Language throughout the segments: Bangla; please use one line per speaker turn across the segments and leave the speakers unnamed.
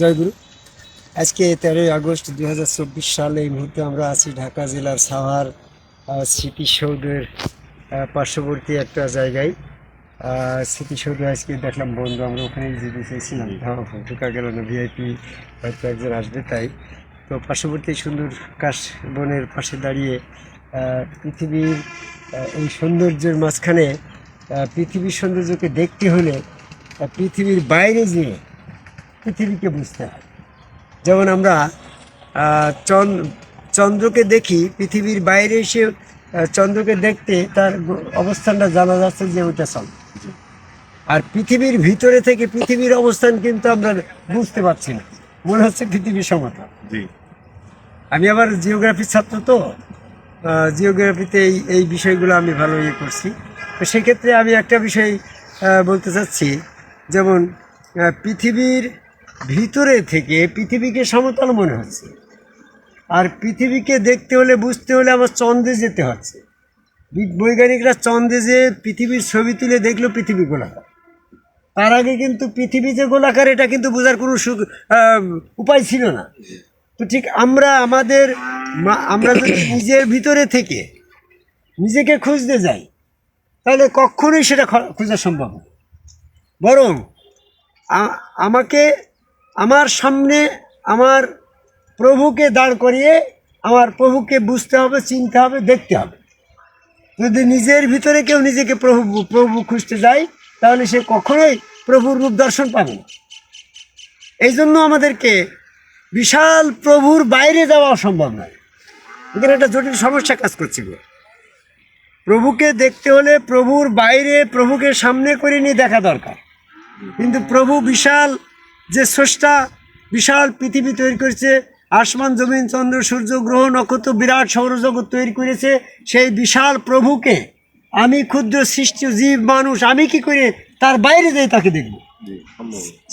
জয়গুরু। আজকে তেরোই আগস্ট দু সালে এই মুহূর্তে আমরা আছি ঢাকা জেলার সাভার স্মৃতিসৌধের পার্শ্ববর্তী একটা জায়গায়। স্মৃতিসৌধে আজকে দেখলাম বন্ধু, আমরা ওখানেই যেতে চেয়েছিলাম। ঢোকা গেল না ভিআইপি হয়তো একজন আসবে তাই। তো পার্শ্ববর্তী সুন্দর কাশ বনের পাশে দাঁড়িয়ে পৃথিবীর এই সৌন্দর্যের মাঝখানে পৃথিবীর সৌন্দর্যকে দেখতে হলে পৃথিবীর বাইরে যেয়ে পৃথিবীকে বুঝতে হয়। যেমন আমরা চন্দ্র চন্দ্রকে দেখি পৃথিবীর বাইরে এসে চন্দ্রকে দেখতে তার অবস্থানটা জানা যাচ্ছে যে ওটা চন্দ্র। আর পৃথিবীর ভিতরে থেকে পৃথিবীর অবস্থান কিন্তু আমরা বুঝতে পারছি না। মনে হচ্ছে পৃথিবীর সমতল। আমি আবার জিওগ্রাফির ছাত্র তো জিওগ্রাফিতে এই এই বিষয়গুলো আমি ভালো ইয়ে করছি। তো সেক্ষেত্রে আমি একটা বিষয় বলতে চাচ্ছি। যেমন পৃথিবীর ভিতরে থেকে পৃথিবীকে সমতল মনে হচ্ছে। আর পৃথিবীকে দেখতে হলে বুঝতে হলে আমার চন্দ্রে যেতে হচ্ছে। বৈজ্ঞানিকরা চন্দ্রে যে পৃথিবীর ছবি তুলে দেখল পৃথিবী গোলাকার। তার আগে কিন্তু পৃথিবী যে গোলাকার এটা কিন্তু বোঝার কোনো সুখ- উপায় ছিল না। তো ঠিক আমরা আমাদের আমরা যদি নিজের ভিতরে থেকে নিজেকে খুঁজতে যাই তাহলে কখনোই সেটা খোঁজা সম্ভব না বরং আমাকে আমার সামনে আমার প্রভুকে দাঁড় করিয়ে আমার প্রভুকে বুঝতে হবে, চিনতে হবে, দেখতে হবে। যদি নিজের ভিতরে কেউ নিজেকে প্রভু প্রভু খুঁজতে যায়, তাহলে সে কখনোই প্রভুর রূপ দর্শন পাবে না। এই জন্য আমাদেরকে বিশাল প্রভুর বাইরে যাওয়া অসম্ভব নয়। এখানে একটা জটিল সমস্যা কাজ করছিল প্রভুকে দেখতে হলে প্রভুর বাইরে প্রভুকে সামনে করে নিয়ে দেখা দরকার। কিন্তু প্রভু বিশাল যে স্রষ্টা বিশাল পৃথিবী তৈরি করেছে আসমান জমিন চন্দ্র সূর্য গ্রহ নক্ষত্র বিরাট সৌরজগৎ তৈরি করেছে সেই বিশাল প্রভুকে আমি ক্ষুদ্র সৃষ্টি জীব মানুষ আমি কি করে তার বাইরে যাই তাকে দেখব?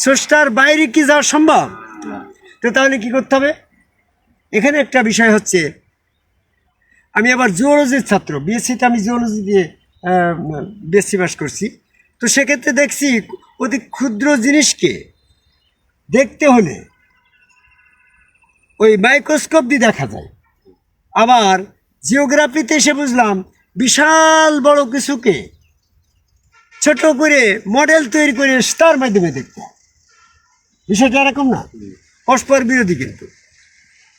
স্রষ্টার বাইরে কি যাওয়া সম্ভব? তো তাহলে কি করতে হবে? এখানে একটা বিষয় হচ্ছে আমি আবার জুওলজির ছাত্র বিএসসিতে আমি জুওলজি দিয়ে বিএসসি বাস করছি। তো সেক্ষেত্রে দেখছি অতি ক্ষুদ্র জিনিসকে দেখতে হলে ওই মাইক্রোস্কোপ দিয়ে দেখা যায়। আবার জিওগ্রাফিতে এসে বুঝলাম বিশাল বড় কিছুকে ছোট করে মডেল তৈরি করে তার মাধ্যমে দেখতে বিষয়টা এরকম না। পরস্পর বিরোধী কিন্তু।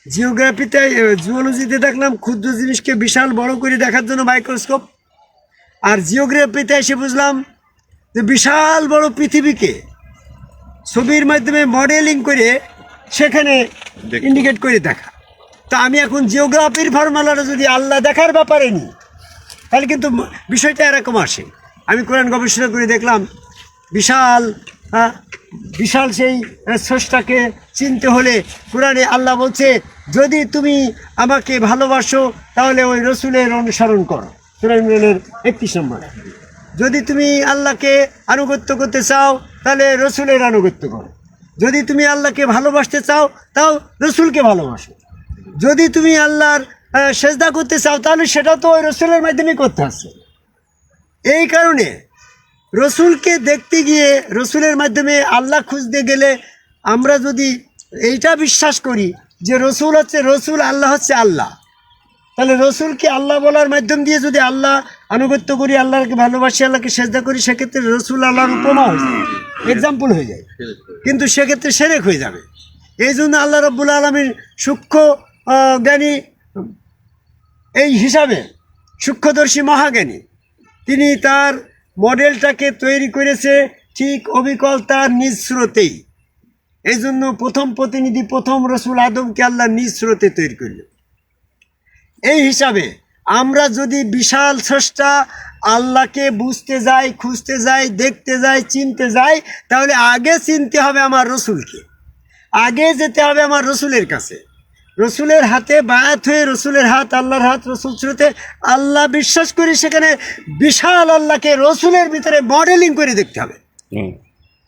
জিওগ্রাফিতে জুওলজিতে দেখলাম ক্ষুদ্র জিনিসকে বিশাল বড় করে দেখার জন্য মাইক্রোস্কোপ আর জিওগ্রাফিতে এসে বুঝলাম যে বিশাল বড় পৃথিবীকে ছবির মাধ্যমে মডেলিং করে সেখানে ইন্ডিকেট করে দেখা। তা আমি এখন জিওগ্রাফির ফর্মুলাটা যদি আল্লাহ দেখার ব্যাপারে নিই তাহলে কিন্তু বিষয়টা এরকম আসে। আমি কোরআন গবেষণা করে দেখলাম বিশাল বিশাল সেই স্রষ্টাকে চিনতে হলে কোরআনে আল্লাহ বলছে যদি তুমি আমাকে ভালোবাসো তাহলে ওই রসুলের অনুসরণ করো। কোরআন একত্রিশ নম্বর। যদি তুমি আল্লাহকে আনুগত্য করতে চাও তাহলে রসুলের আনুগত্য করো। যদি তুমি আল্লাহকে ভালোবাসতে চাও, তাও রসুলকে ভালোবাসো। যদি তুমি আল্লাহর সেজদা করতে চাও, তাহলে সেটা তো ওই রসুলের মাধ্যমে করতে আসছে এই কারণে রসুলকে দেখতে গিয়ে রসুলের মাধ্যমে আল্লাহ খুঁজতে গেলে আমরা যদি এইটা বিশ্বাস করি যে রসুল হচ্ছে রসুল, আল্লাহ হচ্ছে আল্লাহ। তাহলে রসুলকে আল্লাহ বলার মাধ্যম দিয়ে যদি আল্লাহ আনুগত্য করি, আল্লাহকে ভালোবাসি, আল্লাহকে সেজদা করি, সেক্ষেত্রে রসুল আল্লাহর উপমা হয়ে যায়। এক্সাম্পল হয়ে যায়। কিন্তু সেক্ষেত্রে সেরেক হয়ে যাবে। এই জন্য আল্লাহ রব্বুল আলমীর সূক্ষ্ম জ্ঞানী, এই হিসাবে সূক্ষ্মদর্শী মহাজ্ঞানী, তিনি তার মডেলটাকে তৈরি করেছে ঠিক অবিকল তার নিজ স্রোতেই। এই জন্য প্রথম প্রতিনিধি, প্রথম রসুল আদমকে আল্লাহ নিজ স্রোতে তৈরি করল এই হিসাবে আমরা যদি বিশাল স্রষ্টা আল্লাহকে বুঝতে যাই খুঁজতে যাই দেখতে যাই চিনতে যাই তাহলে আগে চিনতে হবে আমার রসুলকে। আগে যেতে হবে আমার রসুলের কাছে। রসুলের হাতে বায়াত হয়ে রসুলের হাত আল্লাহর হাত রসুল স্রোতে আল্লাহ বিশ্বাস করি সেখানে বিশাল আল্লাহকে রসুলের ভিতরে মডেলিং করে দেখতে হবে।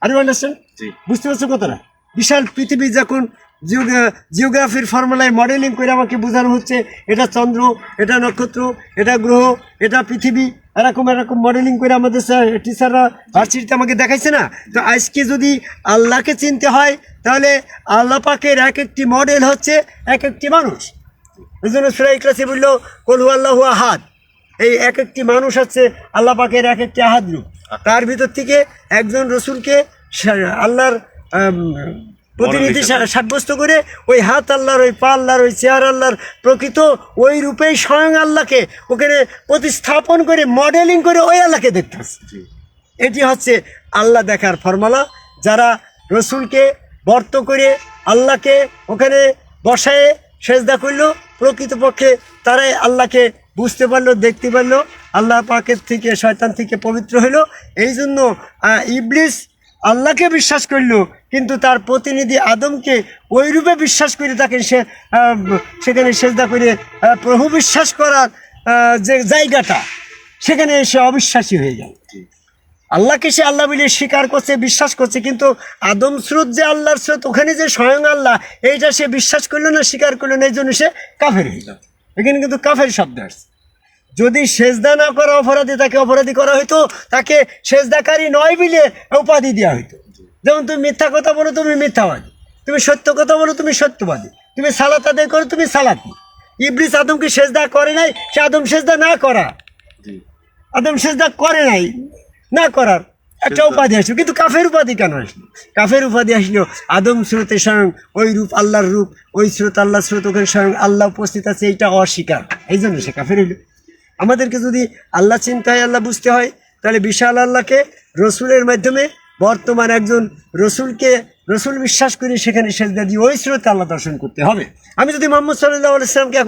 আর আন্ডারস্ট্যান্ড
জি।
বুঝতে পারছ কথাটা? বিশাল পৃথিবী যখন জিওগ্রা- জিওগ্রাফির ফর্মুলায় মডেলিং করে আমাকে বোঝানো হচ্ছে এটা চন্দ্র এটা নক্ষত্র এটা গ্রহ এটা পৃথিবী এরকম এরকম মডেলিং করে আমাদের টিচাররা ভার্সিটিতে আমাকে দেখাইছে না? তো আজকে যদি আল্লাহকে চিনতে হয় তাহলে আল্লাহ পাকের এক একটি মডেল হচ্ছে এক একটি মানুষ। এই জন্য সুরাই ক্লাসে বলল কলু আল্লাহ আহাদ। এই এক একটি মানুষ হচ্ছে আল্লাহ পাকের এক একটি আহাদ রূপ। তার ভিতর থেকে একজন রসুলকে আল্লাহর প্রতিনিধি সাব্যস্ত করে ওই হাত আল্লাহর ওই পা আল্লাহর ওই চেয়ার আল্লাহর প্রকৃত ওই রূপেই স্বয়ং আল্লাহকে ওখানে প্রতিস্থাপন করে মডেলিং করে ওই আল্লাহকে দেখতে এটি হচ্ছে আল্লাহ দেখার ফর্মুলা। যারা রসুলকে বর্ত করে আল্লাহকে ওখানে বসায়ে সেজদা করল প্রকৃতপক্ষে তারাই আল্লাহকে বুঝতে পারল দেখতে পারল। আল্লাহ পাকের থেকে শয়তান থেকে পবিত্র হলো এই জন্য ইবলিস আল্লাহকে বিশ্বাস করল কিন্তু তার প্রতিনিধি আদমকে ওইরূপে বিশ্বাস করে তাকে সে সেখানে সেজদা করে প্রভু বিশ্বাস করার যে জায়গাটা সেখানে সে অবিশ্বাসী হয়ে যায়। আল্লাহকে সে আল্লাহ বলে স্বীকার করছে বিশ্বাস করছে কিন্তু আদম স্রোত যে আল্লাহর স্রোত ওখানে যে স্বয়ং আল্লাহ এইটা সে বিশ্বাস করল না স্বীকার করল না এই জন্য সে কাফের হয়ে গেল এখানে কিন্তু কাফের শব্দ আসছে। যদি সেজদা না করা অপরাধী তাকে অপরাধী করা হইতো তাকে সেজদাকারী নয় বলে উপাধি দেওয়া হইতো। যেমন তুমি মিথ্যা কথা বলো তুমি মিথ্যাবাদী। তুমি সত্য কথা বলো তুমি সত্যবাদী। তুমি সালাত আদায় করো তুমি সালাতি। ইবলিস আদমকে সেজদা করে নাই সে আদম সেজদা না করা। আদম সেজদা করে নাই না করার একটা উপাধি আসলো। কিন্তু কাফের উপাধি কেন আসলো? কাফের উপাধি আসলো আদম স্রোতে স্বয়ং ওই রূপ আল্লাহর রূপ ওই স্রোত আল্লাহ স্রোত ওখানে স্বয়ং আল্লাহ উপস্থিত আছে এইটা অস্বীকার। এই জন্য সে কাফের হইল। আমাদেরকে যদি আল্লাহ চিন্তায় আল্লাহ বুঝতে হয় তাহলে বিশাল আল্লাহকে রসুলের মাধ্যমে বর্তমান একজন রসুলকে, রসুল বিশ্বাস করে সেখানে সেজদা দিয়ে ওই স্রোতে আল্লাহ দর্শন করতে হবে। আমি যদি মোহাম্মদ সাল্লাহ আলাইসলামকে এখন